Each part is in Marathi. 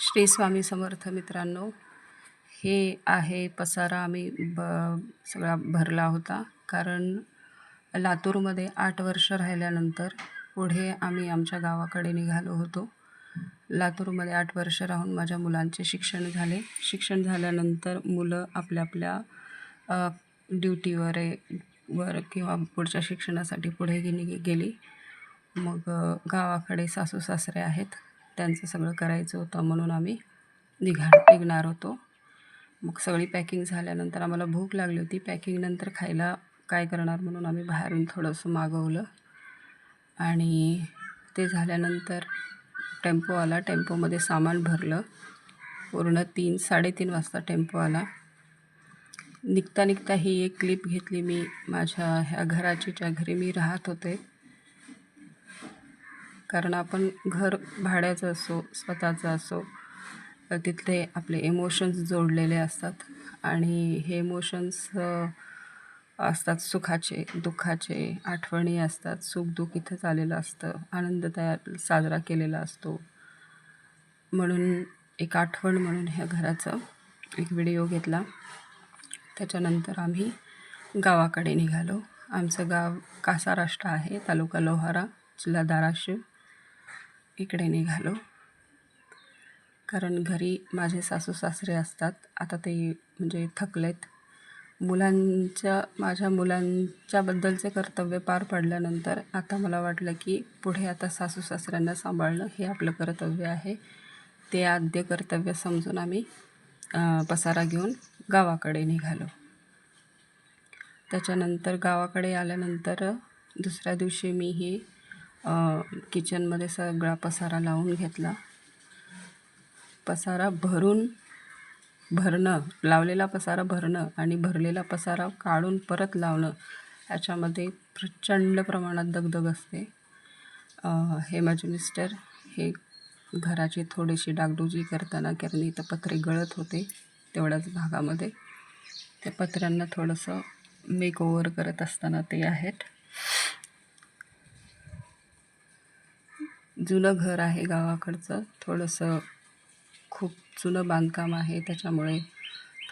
श्री स्वामी समर्थ मित्रांनो हे आहे पसारा आम्ही ब सगळा भरला होता. कारण लातूरमध्ये आठ वर्ष राहिल्यानंतर पुढे आम्ही आमच्या गावाकडे निघालो होतो. लातूरमध्ये आठ वर्ष राहून माझ्या मुलांचे शिक्षण झाले. शिक्षण झाल्यानंतर मुलं आपल्या आपल्या ड्युटीवर वर किंवा पुढच्या शिक्षणासाठी पुढे गेली. गेली मग गावाकडे सासू सासरे आहेत. त्यांचं सगळं करायचं होतं म्हणून आम्ही निघा निघणार होतो. मग सगळी पॅकिंग झाल्यानंतर आम्हाला भूक लागली होती. पॅकिंगनंतर खायला काय करणार म्हणून आम्ही बाहेरून थोडंसं मागवलं. आणि ते झाल्यानंतर टेम्पो आला टेम्पोमध्ये सामान भरलं. पूर्ण तीन साडेतीन वाजता टेम्पो आला निघता निघता ही एक क्लिप घेतली मी. माझ्या ह्या घराची ज्या घरी मी राहत होते कारण आपण घर भाड्याचं असो स्वतःचं असो तर तिथले आपले इमोशन्स जोडलेले असतात. आणि हे इमोशन्स असतात सुखाचे दुःखाचे आठवणी असतात. सुखदुःख इथंच आलेलं असतं. आनंद तयार साजरा केलेला असतो. म्हणून एक आठवण म्हणून ह्या घराचं एक व्हिडिओ घेतला. त्याच्यानंतर आम्ही गावाकडे निघालो. आमचं गाव कासाराष्ट्र आहे तालुका लोहारा जिल्हा धाराशिव. इकडे निघालो. कारण घरी माझे सासू सासरे असतात. आता ते म्हणजे थकलेत. मुलांच्या माझ्या मुलांच्याबद्दलचे कर्तव्य पार पडल्यानंतर आता मला वाटलं की पुढे आता सासू सासऱ्यांना सांभाळणं हे आपलं कर्तव्य आहे. ते आद्य कर्तव्य समजून आम्ही पसारा घेऊन गावाकडे निघालो. त्याच्यानंतर गावाकडे आल्यानंतर दुसऱ्या दिवशी मी ही किचनमध्ये सगळा पसारा लावून घेतला. पसारा भरून भरणं लावलेला पसारा भरणं आणि भरलेला पसारा काढून परत लावणं ह्याच्यामध्ये प्रचंड प्रमाणात दगदग असते. हे माझे मिस्टर हे घराची थोडीशी डागडुजी करताना कारण इथं पत्रे गळत होते तेवढ्याच भागामध्ये. त्या पत्र्यांना थोडंसं मेक करत असताना ते आहेत. जुनं घर आहे गावाकडचं. थोडंसं खूप जुनं बांधकाम आहे त्याच्यामुळे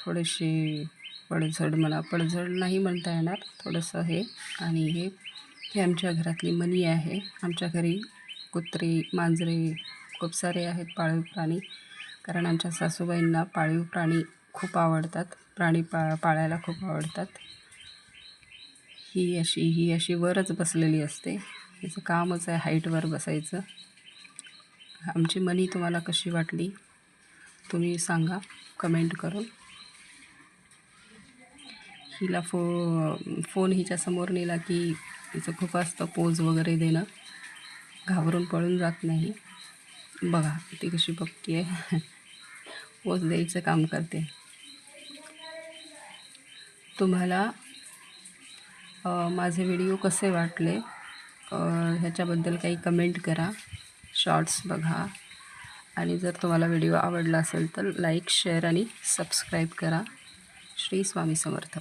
थोडीशी पडझड म्हणा पडझड नाही म्हणता येणार. थोडंसं हे आणि हे हे आमच्या घरातली मनी आहे. आमच्या घरी कुत्रे मांजरे खूप सारे आहेत पाळीव प्राणी. कारण आमच्या सासूबाईंना पाळीव प्राणी खूप आवडतात. प्राणी पा पाळायला खूप आवडतात. ही अशी ही अशी वरच बसलेली असते. हिचं कामच आहे हाईटवर बसायचं. आमची मनी तुम्हाला कशी वाटली तुम्ही सांगा कमेंट करून. हिला फो फोन हिच्यासमोर नेला की हिचं खूप असतं पोज वगैरे देणं. घाबरून पळून जात नाही. बघा ती कशी बघते आहे. पोज द्यायचं काम करते. तुम्हाला माझे व्हिडिओ कसे वाटले? ह्याच्याबद्दल काही कमेंट करा. शॉर्ट्स बघा. आणि जर तुम्हाला व्हिडिओ आवडला असेल तर लाईक शेअर आणि सबस्क्राईब करा. श्री स्वामी समर्थ.